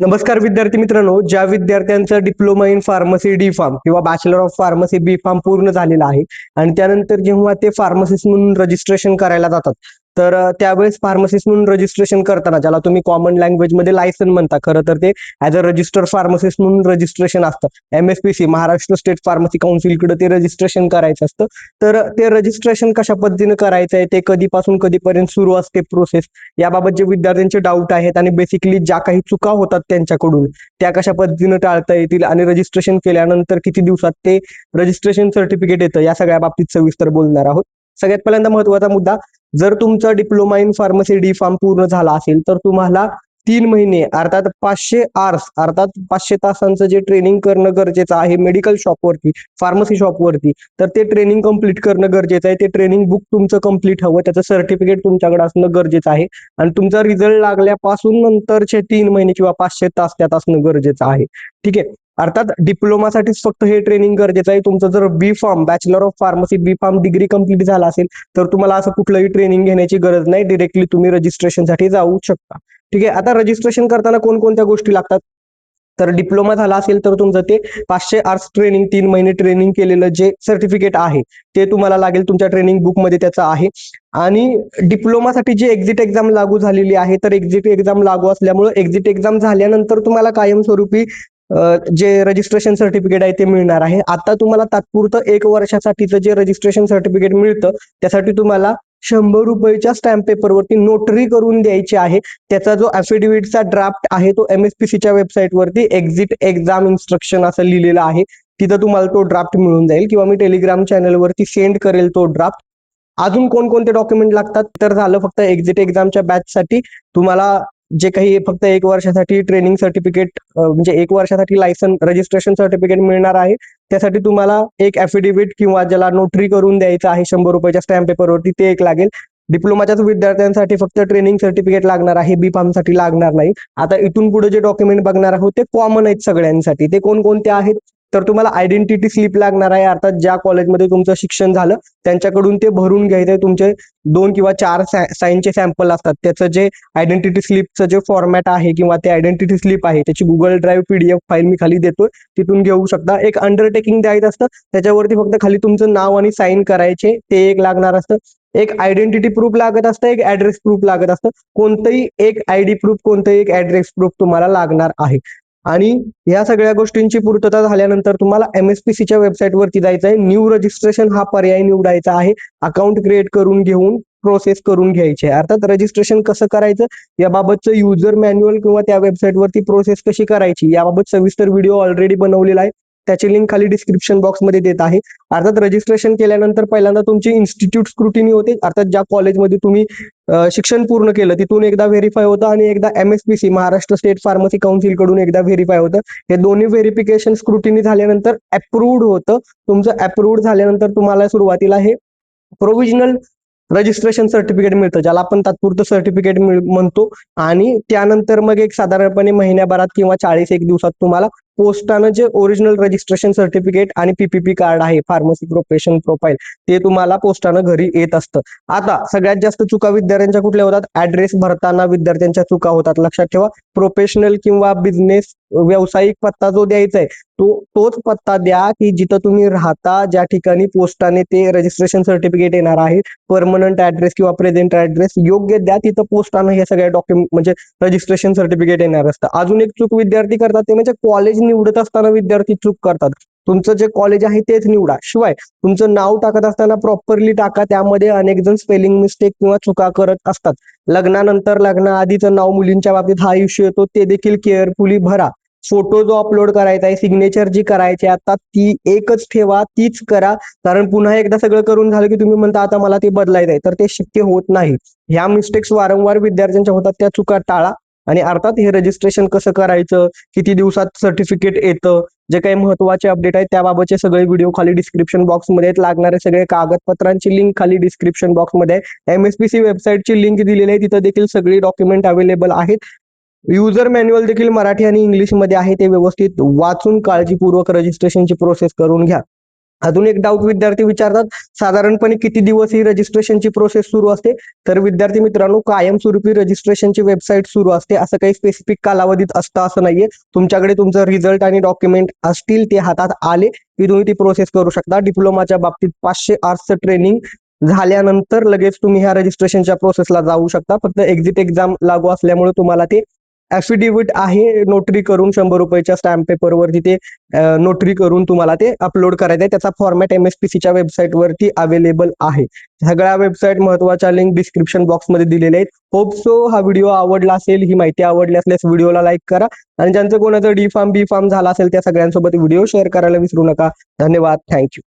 नमस्कार विद्यार्थी मित्रांनो ज्या विद्यार्थ्यांचं diploma in pharmacy D pharm किंवा bachelor of pharmacy B pharm पूर्ण झालेलं आहे आणि त्यानंतर जेव्हा ते फार्मसिस्ट म्हणून रजिस्ट्रेशन करायला जातात तर त्यावेळेस फार्मसिस्ट म्हणून रजिस्ट्रेशन करताना ज्याला तुम्ही कॉमन लँग्वेजमध्ये लायसन म्हणता खरं तर ते ऍज अ रजिस्टर फार्मसिस्ट म्हणून रजिस्ट्रेशन असतं. एमएसपीसी महाराष्ट्र स्टेट फार्मसी काउन्सिलकडे ते रजिस्ट्रेशन करायचं असतं. तर ते रजिस्ट्रेशन कशा पद्धतीने करायचं आहे ते कधीपासून कधीपर्यंत सुरू असते प्रोसेस याबाबत जे विद्यार्थ्यांचे डाऊट आहेत आणि बेसिकली ज्या काही चुका होतात त्यांच्याकडून त्या कशा पद्धतीने टाळता येतील आणि रजिस्ट्रेशन केल्यानंतर किती दिवसात ते रजिस्ट्रेशन सर्टिफिकेट येतं या सगळ्या बाबतीत सविस्तर बोलणार आहोत. सगळ्यात पहिल्यांदा महत्त्वाचा मुद्दा जर तुमचा diploma in pharmacy D pharm पूर्ण झाला असेल तर तुम्हाला तीन महिने अर्थात पाचशे आर्स अर्थात पाचशे तासांचं जे ट्रेनिंग करणं गरजेचं आहे मेडिकल शॉपवरती फार्मसी शॉपवरती तर ते ट्रेनिंग कंप्लीट करणं गरजेचं आहे. ते ट्रेनिंग बुक तुमचं कंप्लीट हवं त्याचं सर्टिफिकेट तुमच्याकडे असणं गरजेचं आहे. आणि तुमचा रिझल्ट लागल्यापासून नंतरचे तीन महिने किंवा पाचशे तास त्यात असणं गरजेचं आहे. ठीक आहे? अर्थात डिप्लोमासाठीच फक्त हे ट्रेनिंग गरजेचं आहे. तुमचं जर B pharm bachelor of pharmacy B pharm degree complete झाला असेल तर तुम्हाला असं कुठलंही ट्रेनिंग घेण्याची गरज नाही. डिरेक्टली तुम्ही रजिस्ट्रेशनसाठी जाऊ शकता. ठीक आहे? आता रजिस्ट्रेशन करताना कोणकोणत्या गोष्टी लागतात? तर डिप्लोमा झाला असेल तर तुमचं ते पाचशे आर्ट्स ट्रेनिंग तीन महिने ट्रेनिंग केलेलं जे सर्टिफिकेट आहे ते तुम्हाला लागेल तुमच्या ट्रेनिंग बुकमध्ये त्याचं आहे. आणि डिप्लोमासाठी जी एक्झिट एक्झाम लागू झालेली आहे तर एक्झिट एक्झाम लागू असल्यामुळे एक्झिट एक्झाम झाल्यानंतर तुम्हाला कायमस्वरूपी जे रजिस्ट्रेशन सर्टिफिकेट आहे ते मिळणार आहे. आता तुम्हाला तात्पुरतं एक वर्षासाठीचं जे रजिस्ट्रेशन सर्टिफिकेट मिळतं त्यासाठी तुम्हाला शंभर रुपयेच्या स्टॅम्प पेपरवरती नोटरी करून द्यायची आहे. त्याचा जो अफिडेव्हिटचा ड्राफ्ट आहे तो एम एस पी सीच्या वेबसाईटवरती एक्झिट एक्झाम इन्स्ट्रक्शन असं लिहिलेलं आहे. तिथं तुम्हाला तो ड्राफ्ट मिळून जाईल किंवा मी टेलिग्राम चॅनलवरती सेंड करेल तो ड्राफ्ट अजून कोणकोणते डॉक्युमेंट लागतात? तर झालं फक्त एक्झिट एक्झामच्या बॅचसाठी तुम्हाला जे काही फक्त एक वर्षासाठी ट्रेनिंग सर्टिफिकेट म्हणजे एक वर्षासाठी लायसन रजिस्ट्रेशन सर्टिफिकेट मिळणार आहे. त्यासाठी तुम्हाला एक ऍफिडेव्हिट किंवा ज्याला नोटरी करून द्यायचं आहे शंभर रुपयाच्या स्टॅम्प पेपरवरती ते एक लागेल. डिप्लोमाच्याच विद्यार्थ्यांसाठी फक्त ट्रेनिंग सर्टिफिकेट लागणार आहे बी फार्मसाठी लागणार नाही. आता इथून पुढे जे डॉक्युमेंट बघणार आहोत ते कॉमन आहेत सगळ्यांसाठी. ते कोणकोणते आहेत? तर तुम्हाला आयडेंटिटी स्लिप लागणार आहे. अर्थात ज्या कॉलेजमध्ये तुमचं शिक्षण झालं त्यांच्याकडून ते भरून घ्यायचं. आहे तुमचे दोन किंवा चार साईनचे सॅम्पल असतात. त्याचं जे आयडेंटिटी स्लिपचं जे फॉर्मॅट आहे किंवा ते आयडेंटिटी स्लिप आहे त्याची गुगल ड्राईव्ह पीडीएफ फाईल मी खाली देतोय. तिथून घेऊ शकता. एक अंडरटेकिंग द्यायचं असतं. त्याच्यावरती फक्त खाली तुमचं नाव आणि साईन करायचे. ते एक लागणार असतं. एक आयडेंटिटी प्रूफ लागत असतं. एक ऍड्रेस प्रूफ लागत असतं. कोणतंही एक आयडी प्रूफ कोणतंही एक ऍड्रेस प्रूफ तुम्हाला लागणार आहे. आणि या सगळ्या गोष्टींची पूर्तता झाल्यानंतर तुम्हाला एमएसपीसीच्या एस पी वेबसाईटवरती जायचं आहे न्यू रजिस्ट्रेशन हा पर्याय निवडायचा आहे. अकाउंट क्रिएट करून घेऊन प्रोसेस करून घ्यायची. आहे अर्थात रजिस्ट्रेशन कसं करायचं? याबाबतचं युजर मॅन्युअल किंवा त्या वेबसाईटवरती प्रोसेस कशी करायची? याबाबत सविस्तर व्हिडिओ ऑलरेडी बनवलेला आहे. त्याची लिंक खाली डिस्क्रिप्शन बॉक्समध्ये देत आहे. अर्थात रजिस्ट्रेशन केल्यानंतर पहिल्यांदा तुमची इन्स्टिट्यूट स्क्रुटिनी होते. अर्थात ज्या कॉलेजमध्ये तुम्ही शिक्षण पूर्ण केलं तिथून एकदा व्हेरीफाय होतं आणि एकदा M S P C Maharashtra state pharmacy काउन्सिलकडून एकदा व्हेरीफाय होतं. हे दोन्ही व्हेरिफिकेशन स्क्रुटिनी झाल्यानंतर अप्रूव्ड होतं. तुमचं अप्रूव्ड झाल्यानंतर तुम्हाला सुरुवातीला हे प्रोव्हिजनल रजिस्ट्रेशन सर्टिफिकेट मिळतं ज्याला आपण तात्पुरतं सर्टिफिकेट म्हणतो. आणि त्यानंतर मग एक साधारणपणे महिन्याभरात किंवा चाळीस एक दिवसात तुम्हाला पोस्टानं जे ओरिजिनल रजिस्ट्रेशन सर्टिफिकेट आणि पीपीपी कार्ड आहे फार्मसी प्रोफेशन प्रोफाईल ते तुम्हाला पोस्टानं घरी येत असतं. आता सगळ्यात जास्त चुका विद्यार्थ्यांच्या कुठल्या होतात? ऍड्रेस भरताना विद्यार्थ्यांच्या चुका होतात. लक्षात ठेवा प्रोफेशनल किंवा बिझनेस व्यावसायिक पत्ता जो द्यायचा आहे तो तोच पत्ता द्या की जिथं तुम्ही राहता ज्या ठिकाणी पोस्टाने ते रजिस्ट्रेशन सर्टिफिकेट येणार आहे परमनंट ऍड्रेस किंवा प्रेझेंट ऍड्रेस योग्य द्या तिथं पोस्टानं हे सगळ्या डॉक्युमेंट म्हणजे रजिस्ट्रेशन सर्टिफिकेट येणार असतं. अजून एक चूक विद्यार्थी करतात ते म्हणजे कॉलेज निवडत असताना विद्यार्थी चूक करतात. तुमचं जे कॉलेज आहे तेच निवडा शिवाय तुमचं नाव टाकत असताना प्रॉपरली टाका त्यामध्ये अनेक जण स्पेलिंग मिस्टेक किंवा चुका करत असतात. लग्नानंतर लग्नाआधीचं नाव मुलींच्या बाबतीत हा इश्यू येतो ते देखील केअरफुली भरा. फोटो जो अपलोड करायचा आहे सिग्नेचर जी करायची आता ती एकच ठेवा तीच करा. कारण पुन्हा एकदा सगळं करून झालं की तुम्ही म्हणता आता मला ते बदलायचं आहे. तर ते शक्य होत नाही. ह्या मिस्टेक्स वारंवार विद्यार्थ्यांच्या होतात त्या चुका टाळा. आणि अर्थात हे रजिस्ट्रेशन कसं करायचं किती दिवसात सर्टिफिकेट येतं जे काही महत्त्वाचे अपडेट आहेत त्याबाबतचे सगळे व्हिडिओ खाली डिस्क्रिप्शन बॉक्समध्ये आहेत. लागणारे सगळे कागदपत्रांची लिंक खाली डिस्क्रिप्शन बॉक्समध्ये आहे. एमएसपीसी वेबसाईटची लिंक दिलेली आहे तिथं देखील सगळी डॉक्युमेंट अवेलेबल आहेत. युजर मॅन्युअल देखील मराठी आणि इंग्लिशमध्ये आहे. ते व्यवस्थित वाचून काळजीपूर्वक रजिस्ट्रेशनची प्रोसेस करून घ्या. अजून एक डाऊट विद्यार्थी विचारतात साधारणपणे किती दिवस ही रजिस्ट्रेशनची प्रोसेस सुरू असते? तर विद्यार्थी मित्रांनो कायमस्वरूपी रजिस्ट्रेशनची वेबसाईट सुरू असते. असं काही स्पेसिफिक कालावधीत असतं असं नाहीये. तुमच्याकडे तुमचं रिझल्ट आणि डॉक्युमेंट असतील ते हातात आले की तुम्ही ती प्रोसेस करू शकता. डिप्लोमाच्या बाबतीत पाचशे आर्ट्सचं ट्रेनिंग झाल्यानंतर लगेच तुम्ही ह्या रजिस्ट्रेशनच्या प्रोसेसला जाऊ शकता. फक्त एक्झिट एक्झाम लागू असल्यामुळे तुम्हाला ते ॲफिडेव्हिट आहे नोटरी करून शंभर रुपयाच्या स्टॅम्प पेपरवर तिथे नोटरी करून तुम्हाला ते अपलोड करायचं आहे. त्याचा फॉर्मॅट एम एस पी सीच्या वेबसाईटवरती अवेलेबल आहे. सगळ्या वेबसाईट महत्त्वाच्या लिंक डिस्क्रिप्शन बॉक्समध्ये दिलेले आहेत. होप सो हा व्हिडिओ आवडला असेल. ही माहिती आवडली असल्यास व्हिडिओला लाईक करा. आणि ज्यांचं कोणाचं डी फार्म बी फार्म झाला असेल त्या सगळ्यांसोबत व्हिडिओ शेअर करायला विसरू नका. धन्यवाद. थँक्यू